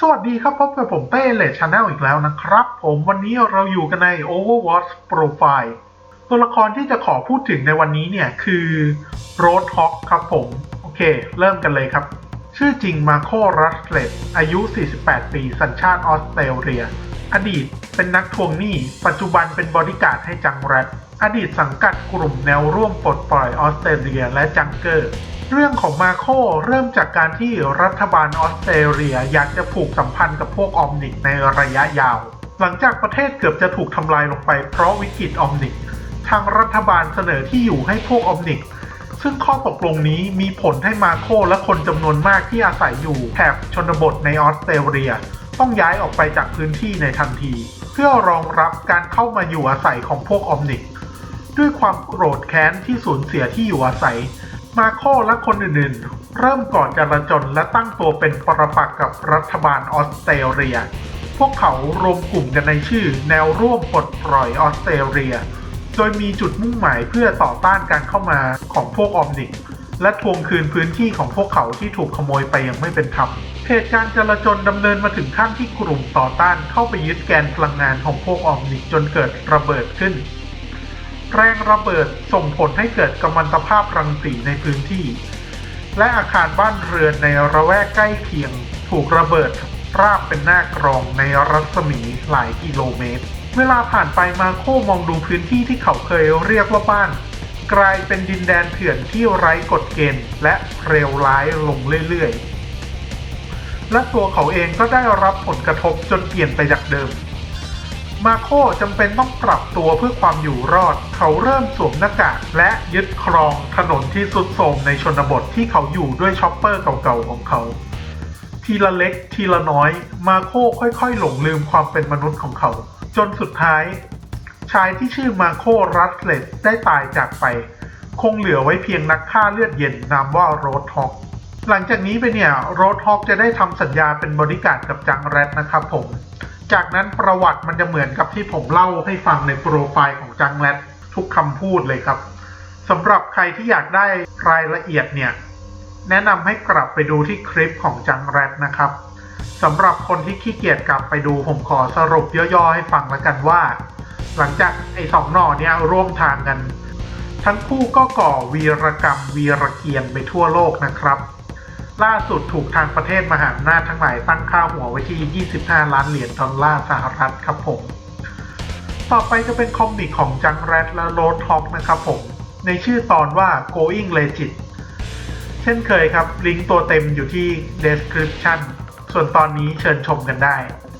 สวัสดีครับพบกับผมเต้เลชาแนลอีกแล้วนะครับ ผมวันนี้เราอยู่กันใน Overwatch Profile ตัวละครที่จะขอพูดถึงในวันนี้เนี่ยคือ Roadhog ครับผม โอเค เริ่มกันเลยครับ ชื่อจริงมาโครัสเลตอายุ 48 ปี สัญชาติออสเตรเลีย อดีตเป็นนักทวงหนี้ ปัจจุบันเป็นบอดี้การ์ดให้จังแรด อดีตสังกัดกลุ่มแนวร่วมปลดปล่อยออสเตรเลียและจังเกอร์ เรื่องของมาโคเริ่มจากการที่รัฐบาลออสเตรเลียอยากจะผูกสัมพันธ์กับพวกออมนิกในระยะยาว หลังจากประเทศเกือบจะถูกทำลายลงไปเพราะวิกฤตออมนิก ทางรัฐบาลเสนอที่อยู่ให้พวกออมนิก ซึ่งข้อตกลงนี้มีผลให้มาโคและคนจำนวนมากที่อาศัยอยู่แถบชนบทในออสเตรเลีย ต้องย้ายออกไปจากพื้นที่ในทันที เพื่อรองรับการเข้ามาอยู่อาศัยของพวกออมนิก ด้วยความโกรธแค้นที่สูญเสียที่อยู่อาศัย มาโคและคนอื่นๆ เริ่มก่อจลาจลและตั้งตัวเป็นปรปักษ์กับรัฐบาลออสเตรเลีย พวกเขารวมกลุ่มกันในชื่อแนวร่วมปลดปล่อยออสเตรเลีย โดยมีจุดมุ่งหมายเพื่อต่อต้านการเข้ามาของพวกออมนิกและทวงคืนพื้นที่ของพวกเขาที่ถูกขโมยไปอย่างไม่เป็นธรรม เหตุการณ์จลาจลดำเนินมาถึงขั้นที่กลุ่มต่อต้านเข้าไปยึดแกนพลังงานของพวกออมนิกจนเกิดระเบิดขึ้น แรงระเบิดส่งผลให้เกิดกัมมันตภาพรังสีในพื้นที่ และอาคารบ้านเรือนในระแวกใกล้เคียง ถูกระเบิดราบเป็นหน้ากรองในรัศมีหลายกิโลเมตร เวลาผ่านไปมาโคมองดูพื้นที่ที่เขาเคยเรียกว่าบ้าน กลายเป็นดินแดนเถื่อนที่ไร้กฎเกณฑ์และเร็วร้ายลงเรื่อยๆ และตัวเขาเองก็ได้รับผลกระทบจนเปลี่ยนไปจากเดิม มาโคจำเป็นต้องปรับตัวเพื่อความอยู่รอด เขาเริ่มสวมหน้ากากและยึดครองถนนที่สุดโทรมในชนบทที่เขาอยู่ด้วยช็อปเปอร์เก่าๆของเขา ทีละเล็กทีละน้อย มาโคค่อยๆ หลงลืมความเป็นมนุษย์ของเขา จนสุดท้าย ชายที่ชื่อมาโครัสเลตได้ตายจากไป คงเหลือไว้เพียงนักฆ่าเลือดเย็นนามว่าโรดฮอกหลังจากนี้ไปเนี่ยโรดฮอกจะได้ทำสัญญาเป็นบริการกับจังแรดนะครับผม จากนั้นประวัติมันจะเหมือนกับที่ผมเล่าให้ฟังในโปรไฟล์ของจังแรดทุกคำพูดเลยครับสำหรับใครที่อยากได้รายละเอียดเนี่ย แนะนำให้กลับไปดูที่คลิปของจังแรดนะครับสำหรับคนที่ขี้เกียจกลับไปดูผมขอสรุปย่อๆให้ฟังแล้วกันว่า หลังจากไอ้สองหน่อเนี่ยร่วมทางกัน ทั้งคู่ก็ก่อวีรกรรมวีรเกียรติไปทั่วโลกนะครับ ล่าสุดถูกทางประเทศมหาอำนาจทั้งหลายตั้งค่าหัวไว้ที่ 25 ล้านเหรียญดอลลาร์สหรัฐครับผม ต่อไปจะเป็นคอมิกของจังแรดและโรดท็อกนะครับผม ในชื่อตอนว่า going legit เช่นเคยครับ ลิงก์ตัวเต็มอยู่ที่ description ส่วนตอนนี้เชิญชมกันได้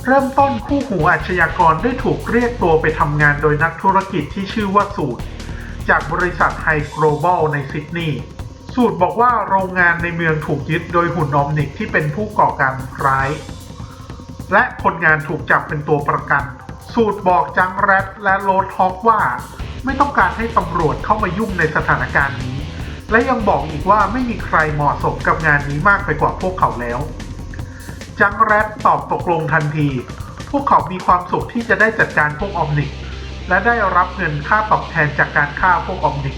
เริ่มต้นคู่หูอาชญากรได้ถูกเรียกตัวไปทำงานโดยนักธุรกิจที่ชื่อว่าสูตร จากบริษัทไฮโกลบอลในซิดนีย์ สูตรบอกว่าโรงงานในเมืองถูกยึดโดยหุ่นออมนิกที่เป็นผู้ก่อการร้าย และคนงานถูกจับเป็นตัวประกัน สูตรบอกจังแรดและโรดฮอกว่า ไม่ต้องการให้ตำรวจเข้ามายุ่งในสถานการณ์นี้ และยังบอกอีกว่าไม่มีใครเหมาะสมกับงานนี้มากไปกว่าพวกเขาแล้ว จังแรดตอบตกลงทันที พวกเขามีความสุขที่จะได้จัดการพวกออมนิกและได้รับเงินค่าตอบแทนจากการฆ่าพวกออมนิก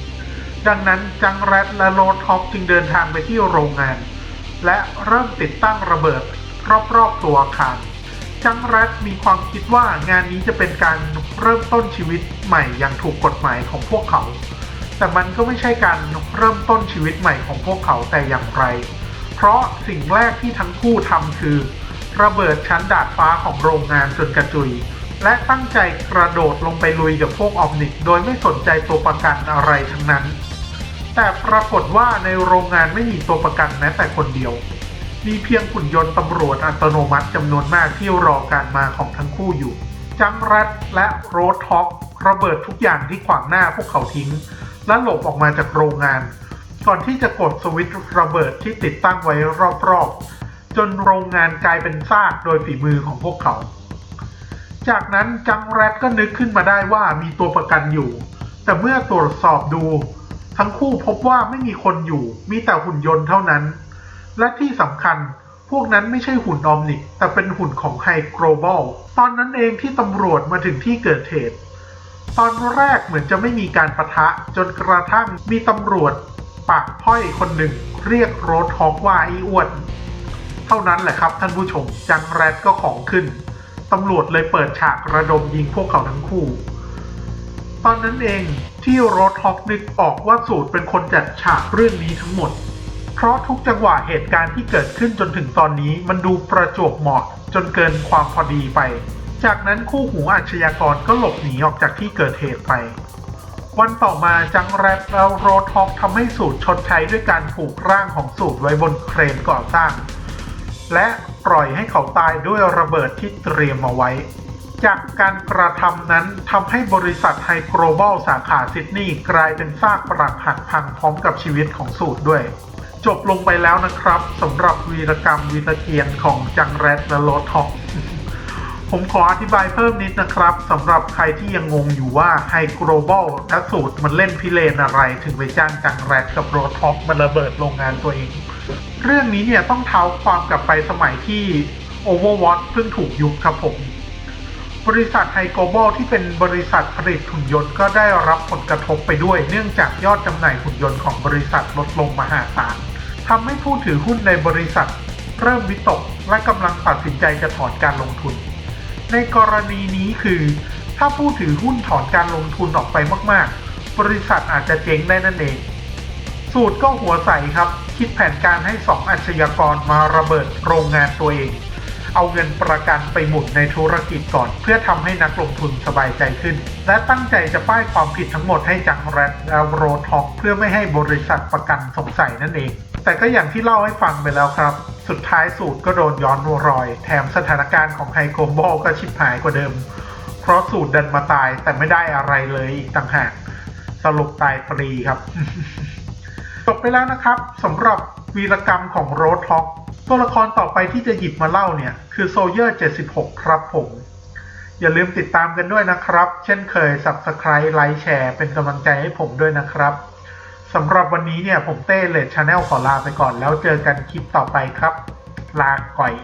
ดังนั้นจังแรดและโรดท็อกจึงเดินทางไปที่โรงงาน และเริ่มติดตั้งระเบิดรอบๆตัวอาคารจังแรดมีความคิดว่างานนี้จะเป็นการเริ่มต้นชีวิตใหม่อย่างถูกกฎหมายของพวกเขา แต่มันก็ไม่ใช่การเริ่มต้นชีวิตใหม่ของพวกเขาแต่อย่างไร เพราะสิ่งแรกที่ทั้งคู่ทำคือ ระเบิดชั้นดาดฟ้าของโรงงานจนกระจุย และตั้งใจกระโดดลงไปลุยกับพวกออมนิกโดยไม่สนใจตัวประกันอะไรทั้งนั้น แต่ปรากฏว่าในโรงงานไม่มีตัวประกันแม้แต่คนเดียว มีเพียงหุ่นยนต์ตำรวจอัตโนมัติจำนวนมากที่รอการมาของทั้งคู่อยู่ จังแรดและโรดท็อกระเบิดทุกอย่างที่ขวางหน้าพวกเขาทิ้ง และหลบออกมาจากโรงงาน ก่อนที่จะกดสวิตช์ระเบิดที่ติดตั้งไว้รอบๆจนโรงงานกลายเป็นซากโดยฝีมือของพวกเขา จากนั้นจังแรดก็นึกขึ้นมาได้ว่ามีตัวประกันอยู่ แต่เมื่อตรวจสอบดู ทั้งคู่พบว่าไม่มีคนอยู่ มีแต่หุ่นยนต์เท่านั้น และที่สำคัญพวกนั้นไม่ใช่หุ่นออมนิกแต่เป็นหุ่นของไฮโกลบอลตอนนั้นเองที่ตำรวจมาถึงที่เกิดเหตุ ตอนแรกเหมือนจะไม่มีการประทะจนกระทั่งมีตำรวจปากพ้อยคนหนึ่ง เรียกโรดฮอกว่าไอ้อ้วน เท่านั้นแหละครับท่านผู้ชมจังแรดก็ของขึ้น ตำรวจเลยเปิดฉากระดมยิงพวกเขาทั้งคู่ ตอนนั้นเองที่โรดฮอกนึกออกว่าสูตรเป็นคนจัดฉากเรื่องนี้ทั้งหมด เพราะทุกจังหวะเหตุการณ์ที่เกิดขึ้นจนถึงตอนนี้มันดูประจวบเหมาะจนเกินความพอดีไป จากนั้นคู่หูอาชญากรก็หลบหนีออกจากที่เกิดเหตุไป วันต่อมาจังแรดแล้วโรดฮอกทำให้สูตรชดใช้ด้วยการผูกร่างของสูตรไว้บนเครนก่อสร้าง และปล่อยให้เขาตายด้วยระเบิดที่เตรียมเอาไว้ จากการกระทำนั้นทำให้บริษัทไฮโกลบอลสาขาซิดนีย์กลายเป็นซากปรักหักพังพร้อมกับชีวิตของสูตรด้วย จบลงไปแล้วนะครับสำหรับวีรกรรมวีรเกียนของจังแรดและโรดฮอกผมขออธิบายเพิ่มนิดนะครับสำหรับใครที่ยังงงอยู่ว่าไฮโกลบอลและสูตรมันเล่นพิเรนอะไร ถึงไปจ้างจังแรดกับโรดฮอกมาระเบิดโรงงานตัวเอง เรื่องนี้เนี่ยต้องเท้าความกลับไปสมัยที่ Overwatch เพิ่งถูกยุบครับผม บริษัทไฮโกลบอลที่เป็นบริษัทผลิตหุ่นยนต์ก็ได้รับผลกระทบไปด้วย เนื่องจากยอดจำหน่ายหุ่นยนต์ของบริษัทลดลงมหาศาลทำให้ผู้ถือหุ้นในบริษัท เริ่มวิตกและกำลังตัดสินใจจะถอนการลงทุน ในกรณีนี้คือ ถ้าผู้ถือหุ้นถอนการลงทุนออกไปมาก ๆ บริษัทอาจจะเจ๊งได้นั่นเอง สูตรก็หัวใสครับ คิดแผนการให้สองอาชญากรมาระเบิดโรงงานตัวเอง เอาเงินประกันไปหมุนในธุรกิจก่อน เพื่อทำให้นักลงทุนสบายใจขึ้น และตั้งใจจะป้ายความผิดทั้งหมดให้จังแรดและโรท็อกเพื่อไม่ให้บริษัทประกันสงสัยนั่นเอง แต่ก็อย่างที่เล่าให้ฟังไปแล้วครับ สุดท้ายสูตรก็โดนย้อนรอย แถมสถานการณ์ของไฮโกลบอลก็ชิบหายกว่าเดิม เพราะสูตรดันมาตายแต่ไม่ได้อะไรเลยอีกต่างหากสรุปตายฟรีครับ ไปแล้วนะครับสำหรับวีรกรรมของโรดท็อกตัวละครต่อไปที่จะหยิบมาเล่าเนี่ย คือโซเยอร์ 76 ครับผม อย่าลืมติดตามกันด้วยนะครับ เช่นเคย Subscribe ไลค์แชร์เป็นกำลังใจให้ผมด้วยนะครับสำหรับวันนี้เนี่ยผมเต้เลดชาแนลขอลาไปก่อนแล้วเจอกันคลิปต่อไปครับ ลาก่อย